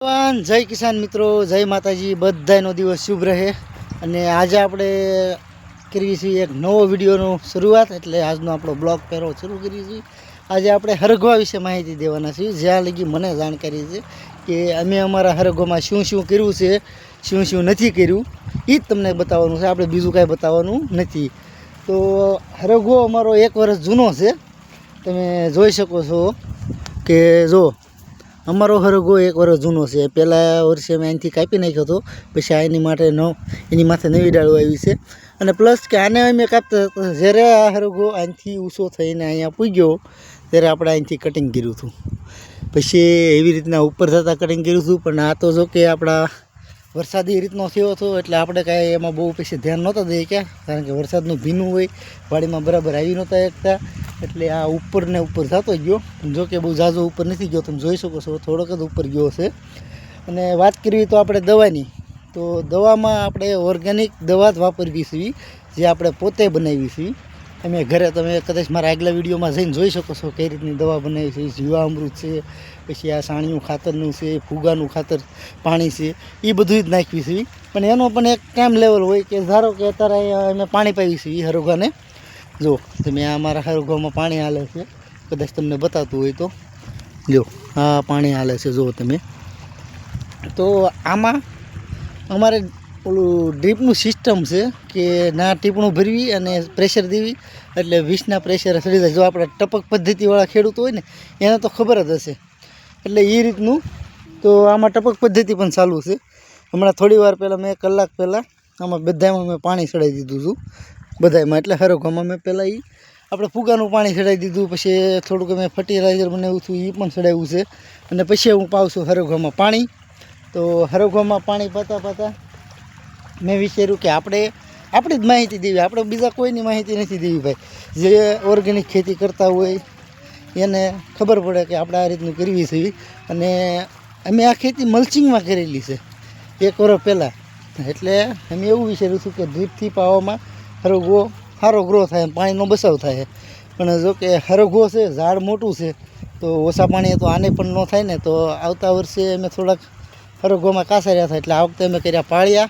ભગવાન, જય કિસાન મિત્રો, જય માતાજી બધાનો દિવસ શુભ રહે. અને આજે આપણે કરીએ છીએ એક નવો વિડીયોનો શરૂઆત, એટલે આજનો આપણો બ્લોગ પહેરો શરૂ કરીએ છીએ. આજે આપણે હરગવા વિશે માહિતી દેવાના છીએ. જ્યાં લગી મને જાણકારી છે કે અમે અમારા હરગોમાં શું શું કર્યું છે, શું શું નથી કર્યું એ જ તમને બતાવવાનું છે. આપણે બીજું કાંઈ બતાવવાનું નથી. તો હરગવો અમારો એક વર્ષ જૂનો છે. તમે જોઈ શકો છો કે જો અમારો હરગો એક વર્ષ જૂનો છે. પહેલાં વર્ષે અમે અહીંથી કાપી નાખ્યો હતો. પછી આ એની માટે ન એની માથે નવી ડાળો આવી છે. અને પ્લસ કે આને અમે કાપતા જ્યારે આ હરગો અહીંથી ઊંચો થઈને અહીંયા પૂગ્યો, ત્યારે આપણે અહીંથી કટિંગ કર્યું હતું. પછી એવી રીતના ઉપર થતાં કટિંગ કર્યું હતું. પણ આ તો જો કે આપણા વરસાદી રીતનો થયો હતો, એટલે આપણે કાંઈ એમાં બહુ પછી ધ્યાન નહોતા દઈએ ક્યાં? કારણ કે વરસાદનું ભીનું હોય, વાડીમાં બરાબર આવી નહોતા એકતા. એટલે આ ઉપર ને ઉપર થતો ગયો. જો કે બહુ ઝાઝો ઉપર નથી ગયો, તમે જોઈ શકો છો, થોડોક જ ઉપર ગયો છે અને વાત કરવી તો આપણે દવાની. તો દવામાં આપણે ઓર્ગેનિક દવા જ વાપરવી છે, જે આપણે પોતે બનાવી છે. અમે ઘરે તમે કદાચ મારા આગલા વિડીયોમાં જઈને જોઈ શકો છો કઈ રીતની દવા બનાવી છે, જીવામૃત છે, પછી આ સાણિયું ખાતરનું છે, ફુગાનું ખાતર પાણી છે એ બધું જ નાખવી છે. પણ એનો પણ એક ટાઈમ લેવલ હોય કે ધારો કે અત્યારે અમે પાણી પાવી છીએ હરોગાને જો, તમે આ અમારા હરોગામાં પાણી હાલે છે. કદાચ તમને બતાવતું હોય તો. જો, આ પાણી હાલે છે જુઓ તમે. તો આમાં અમારે ઓલું ડ્રીપનું સિસ્ટમ છે કે ના ટીપણું ભરવી અને પ્રેશર દેવી, એટલે વીસના પ્રેશર ચડી જાય. જો આપણે ટપક પદ્ધતિવાળા ખેડૂતો હોય ને, એને તો ખબર જ હશે. એટલે એ રીતનું તો આમાં ટપક પદ્ધતિ પણ ચાલુ છે. હમણાં થોડી વાર પહેલાં મેં કલાક પહેલાં આમાં બધામાં મેં પાણી ચડાવી દીધું હતું બધામાં એટલે હરોગામાં મેં પહેલાં એ આપણે ફુગાનું પાણી ચડાવી દીધું, પછી થોડુંક મેં ફર્ટિલાઇઝર બનાવ્યું હતું એ પણ ચડાવ્યું છે. અને પછી હું પાઉં છું હરોગામાં પાણી. તો હરોગામાં પાણી પાતા પાતા મેં વિચાર્યું કે આપણે, આપણી જ માહિતી દેવી. આપણે બીજા કોઈની માહિતી નથી દેવી ભાઈ. જે ઓર્ગેનિક ખેતી કરતા હોય, એને ખબર પડે કે આપણે આ રીતનું કરવી છે. અને અમે આ ખેતી મલ્ચિંગમાં કરેલી છે, એક વર્ષ પહેલાં. એટલે અમે એવું વિચાર્યું હતું કે ડ્રીપથી પાવામાં હરગવો સારો ગ્રો થાય પાણીનો બચાવ થાય. પણ જો કે હરઘો છે, ઝાડ મોટું છે, તો ઓછા પાણી તો આને પણ ન થાય ને, તો આવતા વર્ષે અમે થોડાક હરઘોમાં કાસા હતા, એટલે આ વખતે અમે કર્યા પાળિયા.